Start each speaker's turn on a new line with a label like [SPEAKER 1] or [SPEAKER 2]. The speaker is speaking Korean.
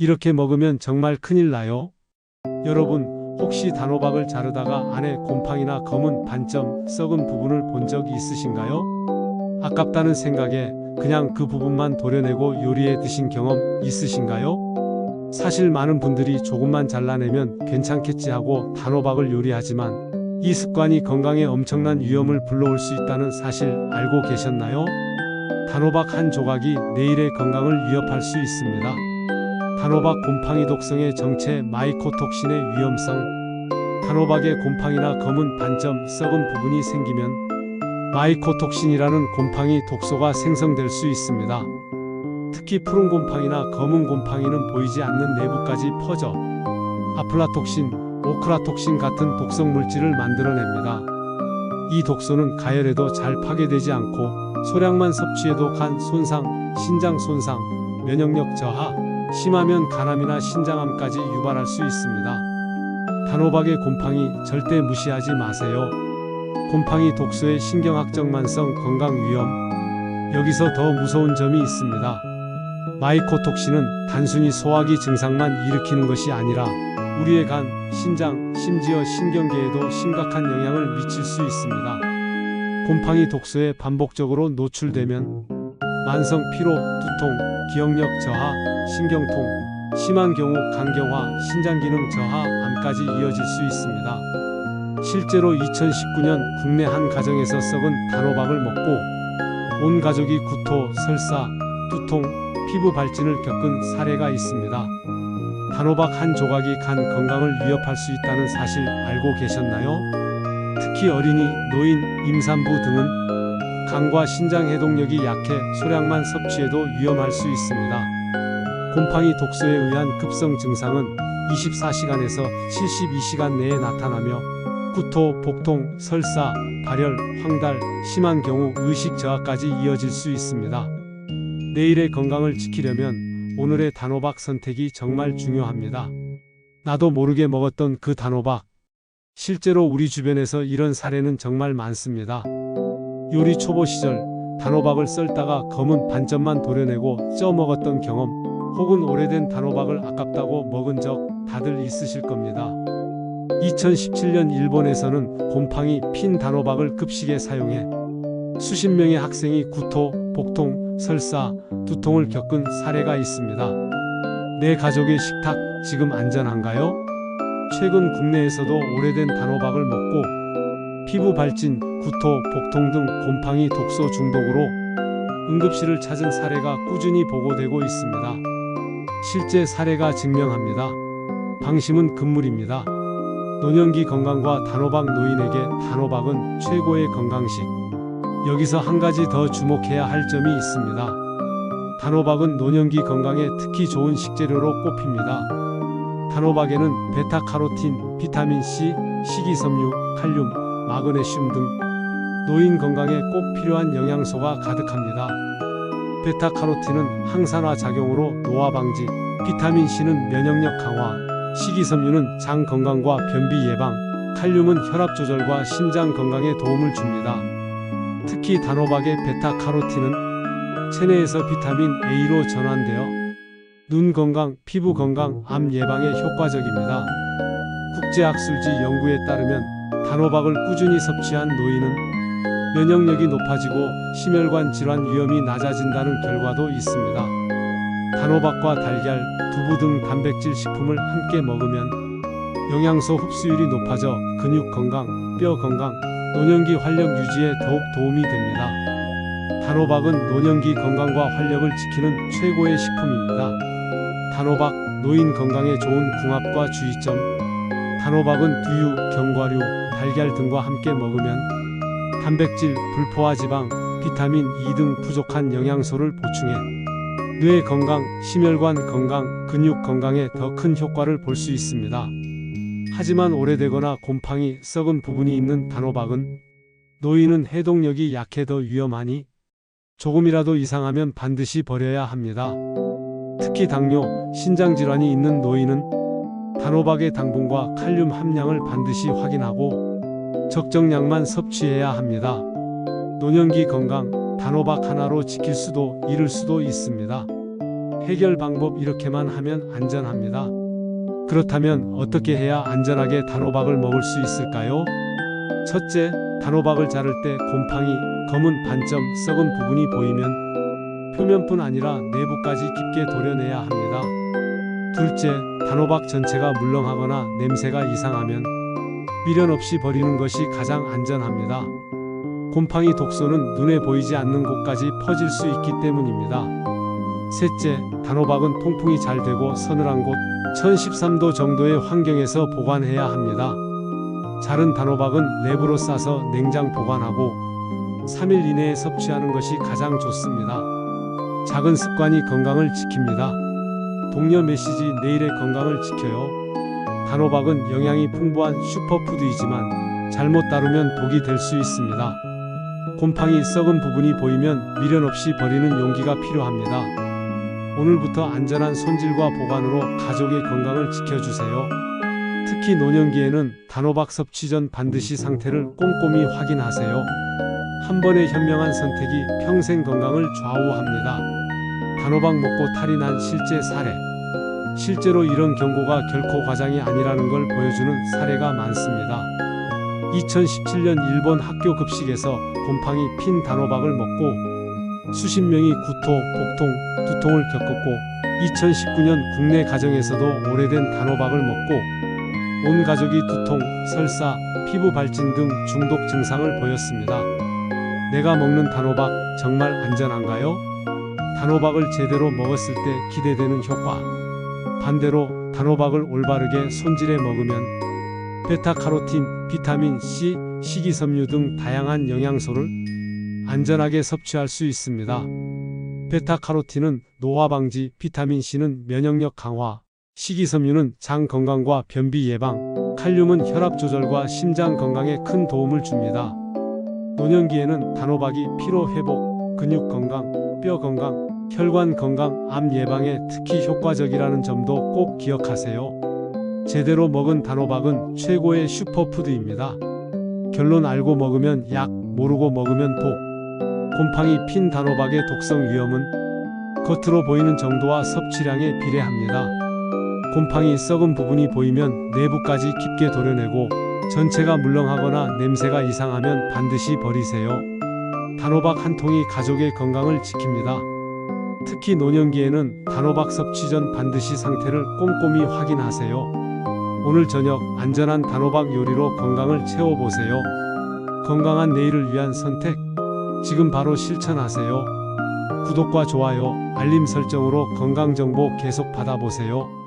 [SPEAKER 1] 이렇게 먹으면 정말 큰일 나요. 여러분, 혹시 단호박을 자르다가 안에 곰팡이나 검은 반점, 썩은 부분을 본적 있으신가요? 아깝다는 생각에 그냥 그 부분만 도려내고 요리해 드신 경험 있으신가요? 사실 많은 분들이 조금만 잘라내면 괜찮겠지 하고 단호박을 요리하지만 이 습관이 건강에 엄청난 위험을 불러올 수 있다는 사실 알고 계셨나요? 단호박 한 조각이 내일의 건강을 위협할 수 있습니다. 단호박 곰팡이 독성의 정체 마이코톡신의 위험성 단호박에 곰팡이나 검은 반점 썩은 부분이 생기면 마이코톡신이라는 곰팡이 독소가 생성될 수 있습니다. 특히 푸른 곰팡이나 검은 곰팡이는 보이지 않는 내부까지 퍼져 아플라톡신, 오크라톡신 같은 독성 물질을 만들어냅니다. 이 독소는 가열해도 잘 파괴되지 않고 소량만 섭취해도 간 손상, 신장 손상, 면역력 저하, 심하면 간암이나 신장암까지 유발할 수 있습니다. 단호박의 곰팡이 절대 무시하지 마세요. 곰팡이 독소의 신경학적 만성 건강 위험. 여기서 더 무서운 점이 있습니다. 마이코톡신은 단순히 소화기 증상만 일으키는 것이 아니라 우리의 간, 신장, 심지어 신경계에도 심각한 영향을 미칠 수 있습니다. 곰팡이 독소에 반복적으로 노출되면 만성 피로, 두통, 기억력 저하, 신경통, 심한 경우 간경화, 신장기능 저하, 암까지 이어질 수 있습니다. 실제로 2019년 국내 한 가정에서 썩은 단호박을 먹고 온 가족이 구토, 설사, 두통, 피부 발진을 겪은 사례가 있습니다. 단호박 한 조각이 간 건강을 위협할 수 있다는 사실 알고 계셨나요? 특히 어린이, 노인, 임산부 등은 간과 신장 해독력이 약해 소량만 섭취해도 위험할 수 있습니다. 곰팡이 독소에 의한 급성 증상은 24시간에서 72시간 내에 나타나며 구토, 복통, 설사, 발열, 황달, 심한 경우 의식 저하까지 이어질 수 있습니다. 내일의 건강을 지키려면 오늘의 단호박 선택이 정말 중요합니다. 나도 모르게 먹었던 그 단호박. 실제로 우리 주변에서 이런 사례는 정말 많습니다. 요리 초보 시절 단호박을 썰다가 검은 반점만 도려내고 쪄 먹었던 경험, 혹은 오래된 단호박을 아깝다고 먹은 적 다들 있으실 겁니다. 2017년 일본에서는 곰팡이 핀 단호박을 급식에 사용해 수십 명의 학생이 구토, 복통, 설사, 두통을 겪은 사례가 있습니다. 내 가족의 식탁 지금 안전한가요? 최근 국내에서도 오래된 단호박을 먹고 피부 발진, 구토, 복통 등 곰팡이 독소 중독으로 응급실을 찾은 사례가 꾸준히 보고되고 있습니다. 실제 사례가 증명합니다. 방심은 금물입니다. 노년기 건강과 단호박 노인에게 단호박은 최고의 건강식. 여기서 한 가지 더 주목해야 할 점이 있습니다. 단호박은 노년기 건강에 특히 좋은 식재료로 꼽힙니다. 단호박에는 베타카로틴, 비타민 C, 식이섬유, 칼륨, 마그네슘 등 노인 건강에 꼭 필요한 영양소가 가득합니다. 베타카로틴은 항산화 작용으로 노화 방지, 비타민 C는 면역력 강화, 식이섬유는 장 건강과 변비 예방, 칼륨은 혈압 조절과 심장 건강에 도움을 줍니다. 특히 단호박의 베타카로틴은 체내에서 비타민 A로 전환되어 눈 건강, 피부 건강, 암 예방에 효과적입니다. 국제학술지 연구에 따르면 단호박을 꾸준히 섭취한 노인은 면역력이 높아지고 심혈관 질환 위험이 낮아진다는 결과도 있습니다. 단호박과 달걀, 두부 등 단백질 식품을 함께 먹으면 영양소 흡수율이 높아져 근육 건강, 뼈 건강, 노년기 활력 유지에 더욱 도움이 됩니다. 단호박은 노년기 건강과 활력을 지키는 최고의 식품입니다. 단호박, 노인 건강에 좋은 궁합과 주의점. 단호박은 두유, 견과류, 달걀 등과 함께 먹으면 단백질, 불포화 지방, 비타민 E 등 부족한 영양소를 보충해 뇌 건강, 심혈관 건강, 근육 건강에 더 큰 효과를 볼 수 있습니다. 하지만 오래되거나 곰팡이, 썩은 부분이 있는 단호박은 노인은 해독력이 약해 더 위험하니 조금이라도 이상하면 반드시 버려야 합니다. 특히 당뇨, 신장 질환이 있는 노인은 단호박의 당분과 칼륨 함량을 반드시 확인하고 적정량만 섭취해야 합니다. 노년기 건강, 단호박 하나로 지킬 수도 잃을 수도 있습니다. 해결 방법 이렇게만 하면 안전합니다. 그렇다면 어떻게 해야 안전하게 단호박을 먹을 수 있을까요? 첫째, 단호박을 자를 때 곰팡이, 검은 반점, 썩은 부분이 보이면 표면뿐 아니라 내부까지 깊게 도려내야 합니다. 둘째, 단호박 전체가 물렁하거나 냄새가 이상하면 미련 없이 버리는 것이 가장 안전합니다. 곰팡이 독소는 눈에 보이지 않는 곳까지 퍼질 수 있기 때문입니다. 셋째, 단호박은 통풍이 잘 되고 서늘한 곳 1013도 정도의 환경에서 보관해야 합니다. 자른 단호박은 랩으로 싸서 냉장 보관하고 3일 이내에 섭취하는 것이 가장 좋습니다. 작은 습관이 건강을 지킵니다. 동료 메시지 내일의 건강을 지켜요. 단호박은 영양이 풍부한 슈퍼푸드이지만 잘못 다루면 독이 될 수 있습니다. 곰팡이 썩은 부분이 보이면 미련 없이 버리는 용기가 필요합니다. 오늘부터 안전한 손질과 보관으로 가족의 건강을 지켜주세요. 특히 노년기에는 단호박 섭취 전 반드시 상태를 꼼꼼히 확인하세요. 한 번의 현명한 선택이 평생 건강을 좌우합니다. 단호박 먹고 탈이 난 실제 사례. 실제로 이런 경고가 결코 과장이 아니라는 걸 보여주는 사례가 많습니다. 2017년 일본 학교 급식에서 곰팡이 핀 단호박을 먹고 수십 명이 구토, 복통, 두통을 겪었고 2019년 국내 가정에서도 오래된 단호박을 먹고 온 가족이 두통, 설사, 피부 발진 등 중독 증상을 보였습니다. 내가 먹는 단호박 정말 안전한가요? 단호박을 제대로 먹었을 때 기대되는 효과. 반대로 단호박을 올바르게 손질해 먹으면 베타카로틴, 비타민 C, 식이섬유 등 다양한 영양소를 안전하게 섭취할 수 있습니다. 베타카로틴은 노화 방지, 비타민 C는 면역력 강화, 식이섬유는 장 건강과 변비 예방, 칼륨은 혈압 조절과 심장 건강에 큰 도움을 줍니다. 노년기에는 단호박이 피로 회복, 근육 건강, 뼈 건강, 혈관 건강, 암 예방에 특히 효과적이라는 점도 꼭 기억하세요. 제대로 먹은 단호박은 최고의 슈퍼푸드입니다. 결론 알고 먹으면 약, 모르고 먹으면 독. 곰팡이 핀 단호박의 독성 위험은 겉으로 보이는 정도와 섭취량에 비례합니다. 곰팡이 썩은 부분이 보이면 내부까지 깊게 도려내고 전체가 물렁하거나 냄새가 이상하면 반드시 버리세요. 단호박 한 통이 가족의 건강을 지킵니다. 특히 노년기에는 단호박 섭취 전 반드시 상태를 꼼꼼히 확인하세요. 오늘 저녁 안전한 단호박 요리로 건강을 채워보세요. 건강한 내일을 위한 선택. 지금 바로 실천하세요. 구독과 좋아요, 알림 설정으로 건강 정보 계속 받아보세요.